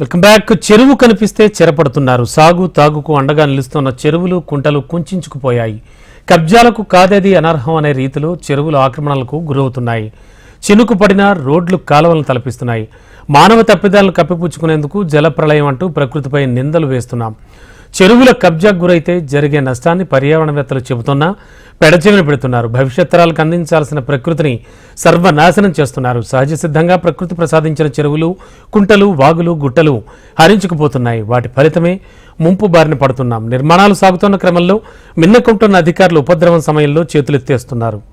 Welcome back. చెరువు కనిపిస్తే చెరపడుతున్నారు. సాగు తాగుకు అండగా నిలుస్తున్న చెరువులు కుంటలు కుంచుకుపోయాయి కబ్జాలకు కాదేది అనర్హం అనే రీతిలో చెరువులు ఆక్రమణలకు గురవుతున్నాయి. చినుకు పడిన రోడ్లు కాలువలను తలపిస్తున్నాయి. మానవ తప్పిదాలను కప్పిపుచ్చుకునేందుకు జలప్రళయం అంటూ ప్రకృతిపై నిందలు వేస్తున్నాం. చెరువుల కబ్జాకు గురైతే జరిగే నష్టాన్ని పర్యావరణవేత్తలు చెబుతున్నా పెడచెవిన పెడుతున్నారు. భవిష్యత్ తరాలకు అందించాల్సిన ప్రకృతిని సర్వనాశనం చేస్తున్నారు. సహజ సిద్ధంగా ప్రకృతి ప్రసాదించిన చెరువులు కుంటలు వాగులు గుట్టలు హరించుకుపోతున్నాయి. వాటి ఫలితమే ముంపు బారిన పడుతున్నాం. నిర్మాణాలు సాగుతున్న క్రమంలో మిన్నకుంటున్న అధికారులు ఉపద్రవం సమయంలో చేతులెత్తేస్తున్నారు.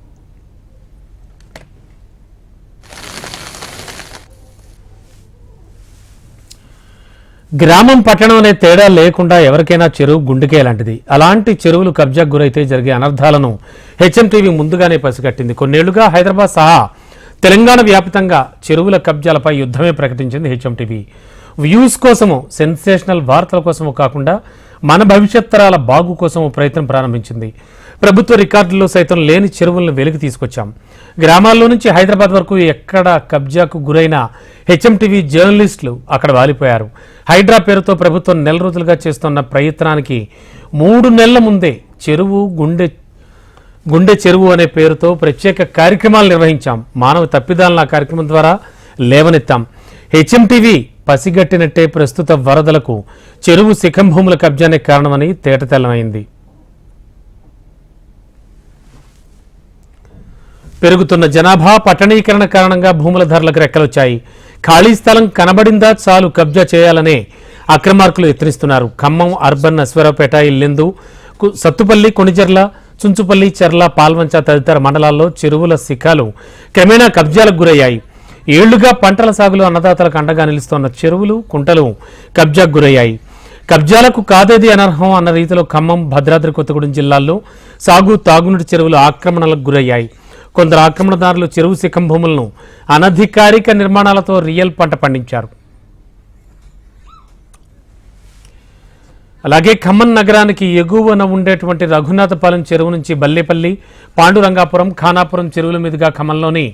గ్రామం పట్టణం అనే తేడా లేకుండా ఎవరికైనా చెరువు గుండెకే లాంటిది. అలాంటి చెరువులు కబ్జాకు గురైతే జరిగే అనర్థాలను హెచ్ఎంటీవీ ముందుగానే పసిగట్టింది. కొన్నేళ్ళుగా హైదరాబాద్ సహా తెలంగాణ వ్యాప్తంగా చెరువుల కబ్జాలపై యుద్ధమే ప్రకటించింది హెచ్ఎంటీవీ. వ్యూస్ కోసము సెన్సేషనల్ వార్తల కోసము కాకుండా మన భవిష్యత్ తరాల బాగు కోసము ప్రయత్నం ప్రారంభించింది. ప్రభుత్వ రికార్డుల్లో సైతం లేని చెరువులను వెలికి తీసుకొచ్చాం. గ్రామాల్లో నుంచి హైదరాబాద్ వరకు ఎక్కడ కబ్జాకు గురైన హెచ్ఎంటీవీ జర్నలిస్టులు అక్కడ వాలిపోయారు. హైడ్రా పేరుతో ప్రభుత్వం నెల రోజులుగా చేస్తున్న ప్రయత్నానికి మూడు నెలల ముందే చెరువు గుండె గుండె చెరువు అనే పేరుతో ప్రత్యేక కార్యక్రమాలు నిర్వహించాం. మానవ తప్పిదాలను ఆ కార్యక్రమం ద్వారా లేవనెత్తాం. హెచ్ఎంటీవీ పసిగట్టినట్టే ప్రస్తుత వరదలకు చెరువు శిఖంభూముల కబ్జానే కారణమని తేటతెల్లమైంది. పెరుగుతున్న జనాభా పట్టణీకరణ కారణంగా భూముల ధరలకు రెక్కలొచ్చాయి. ఖాళీ స్థలం కనబడిందా చాలు కబ్జా చేయాలనే అక్రమార్కులు యత్నిస్తున్నారు. ఖమ్మం అర్బన్ అశ్వరపేట ఇల్లెందు కు- సత్తుపల్లి కొణిజర్ల చుంచుపల్లి చెర్ల పాల్వంచ తదితర మండలాల్లో చెరువుల శిఖాలు క్రమేణా కబ్జాలకు గురయ్యాయి. ఏళ్ళుగా పంటల సాగులో అన్నదాతలకు అండగా నిలుస్తున్న చెరువులు కుంటలు కబ్జాకు గురయ్యాయి. కబ్జాలకు కాదేది అనర్హం అన్న రీతిలో ఖమ్మం భద్రాద్రి కొత్తగూడెం జిల్లాల్లో సాగు తాగునీటి చెరువులు ఆక్రమణలకు గురయ్యాయి. కొందరు ఆక్రమణదారులు చెరువు శిఖం భూములను అనధికారిక నిర్మాణాలతో రియల్ పంట పండించారు. అలాగే ఖమ్మం నగరానికి ఎగువన ఉండేటువంటి రఘునాథపాలెం చెరువు నుంచి బల్లేపల్లి పాండురంగాపురం ఖానాపురం చెరువుల మీదుగా ఖమ్మంలోని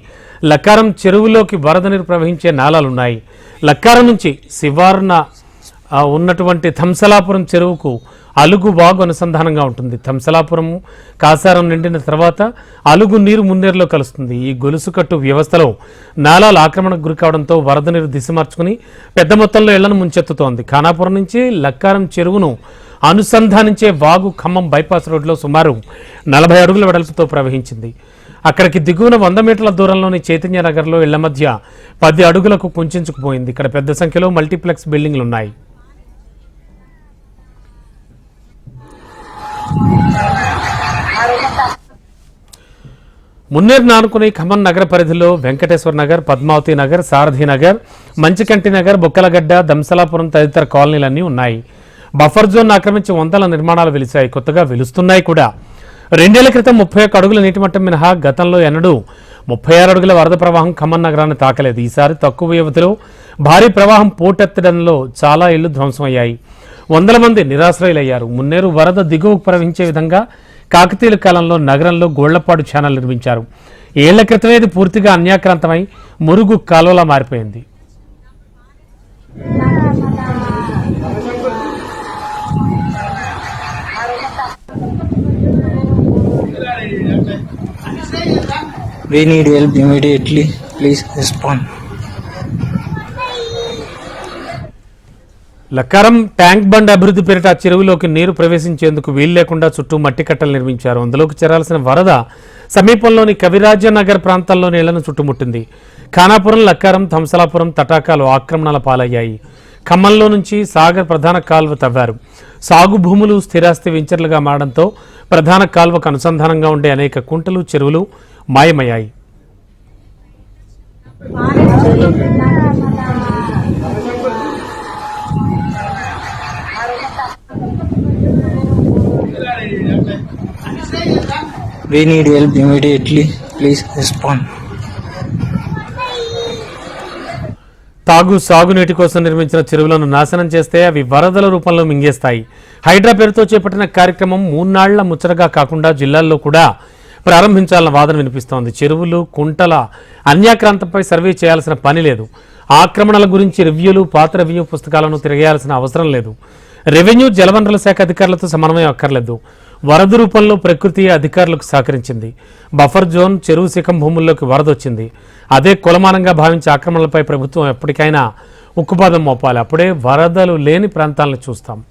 లక్కారం చెరువులోకి వరద నీరు ప్రవహించే నాలాలున్నాయి. లక్కారం నుంచి శివార్న ఉన్నటువంటి థంసలాపురం చెరువుకు అలుగు వాగు అనుసంధానంగా ఉంటుంది. థంసలాపురము కాసారం నిండిన తర్వాత అలుగు నీరు మున్నేరులో కలుస్తుంది. ఈ గొలుసుకట్టు వ్యవస్థలో నాలాలు ఆక్రమణకు గురి కావడంతో వరద నీరు దిశ మార్చుకుని పెద్ద మొత్తంలో ఇళ్ళను ముంచెత్తుతోంది. ఖానాపురం నుంచి లక్కారం చెరువును అనుసంధానించే వాగు ఖమ్మం బైపాస్ రోడ్లో సుమారు నలభై అడుగుల వెడల్పుతో ప్రవహించింది. అక్కడికి దిగువన వంద మీటర్ల దూరంలోని చైతన్య నగర్లో ఇళ్ళ మధ్య పది అడుగులకు కుంచుకుపోయింది ఇక్కడ పెద్ద సంఖ్యలో మల్టీప్లెక్స్ బిల్డింగ్లు ఉన్నాయి మున్నేరు నానుకుని ఖమ్మం నగర పరిధిలో వెంకటేశ్వర నగర్ పద్మావతి నగర్ సారథి నగర్ మంచికంటి నగర్ బుక్కలగడ్డ దంసలాపురం తదితర కాలనీలన్నీ ఉన్నాయి. బఫర్ జోన్ ఆక్రమించి వందల నిర్మాణాలు వెలిశాయి. కొత్తగా వెలుస్తున్నాయి కూడా. రెండేళ్ళ క్రితం ముప్పై ఒక్క అడుగుల నీటి మట్టం మినహా గతంలో ఎన్నడూ ముప్పై ఆరు అడుగుల వరద ప్రవాహం ఖమ్మం నగరాన్ని తాకలేదు. ఈసారి తక్కువ వ్యవధిలో భారీ ప్రవాహం పోటెత్తడంలో చాలా ఇళ్ళు ధ్వంసమయ్యాయి. వందల మంది నిరాశ్రయులయ్యారు మున్నేరు వరద దిగువకు ప్రవహించే విధంగా కాకతీయుల కాలంలో నగరంలో గోళ్ళపాడు ఛానల్ నిర్మించారు ఏళ్ళ క్రితమే ఇది పూర్తిగా అన్యాక్రాంతమై మురుగు కాలువలా మారిపోయింది We need help immediately. Please respond. Lakkaram tank bund అభివృద్ధి పేరిట ఆ చెరువులోకి నీరు ప్రవేశించేందుకు వీలు లేకుండా చుట్టూ మట్టి కట్టలు నిర్మించారు. అందులోకి చేరాల్సిన వరద సమీపంలోని కవిరాజ్య ప్రాంతాల్లో నీళ్ళను చుట్టుముట్టింది. ఖానాపురం లక్కారం థంసలాపురం తటాకాలు ఆక్రమణల పాలయ్యాయి. ఖమ్మంలో నుంచి సాగర్ ప్రధాన కాల్వ తవ్వారు. సాగు భూములు స్థిరాస్తి వెంచర్లుగా మారడంతో ప్రధాన కాల్వకు అనుసంధానంగా ఉండే అనేక కుంటలు చెరువులు మాయమయ్యాయి. We need help immediately. Please respond. తాగు సాగునీటి కోసం నిర్మించిన చెరువులను నాశనం చేస్తే అవి వరదల రూపంలో మింగేస్తాయి. హైడ్రా పేరుతో చేపట్టిన కార్యక్రమం మూన్నాళ్ళ ముచ్చటగా కాకుండా జిల్లాల్లో కూడా ప్రారంభించాలన్న వాదన వినిపిస్తోంది. చెరువులు కుంటల అన్యాక్రాంతంపై సర్వే చేయాల్సిన పని లేదు. ఆక్రమణల గురించి రివ్యూలు పాత రివ్యూ పుస్తకాలను తిరగేయాల్సిన అవసరం లేదు. రెవెన్యూ జలవనరుల శాఖ అధికారులతో సమన్వయం అక్కర్లేదు. వరద రూపంలో ప్రకృతి అధికారులకు సహకరించింది. బఫర్ జోన్ చెరువు శిఖం భూముల్లోకి వరద వచ్చింది అదే కులమానంగా భావించే ఆక్రమణలపై ప్రభుత్వం ఎప్పటికైనా ఉక్కుపాదం మోపాలి. అప్పుడే వరదలు లేని ప్రాంతాలను చూస్తాం.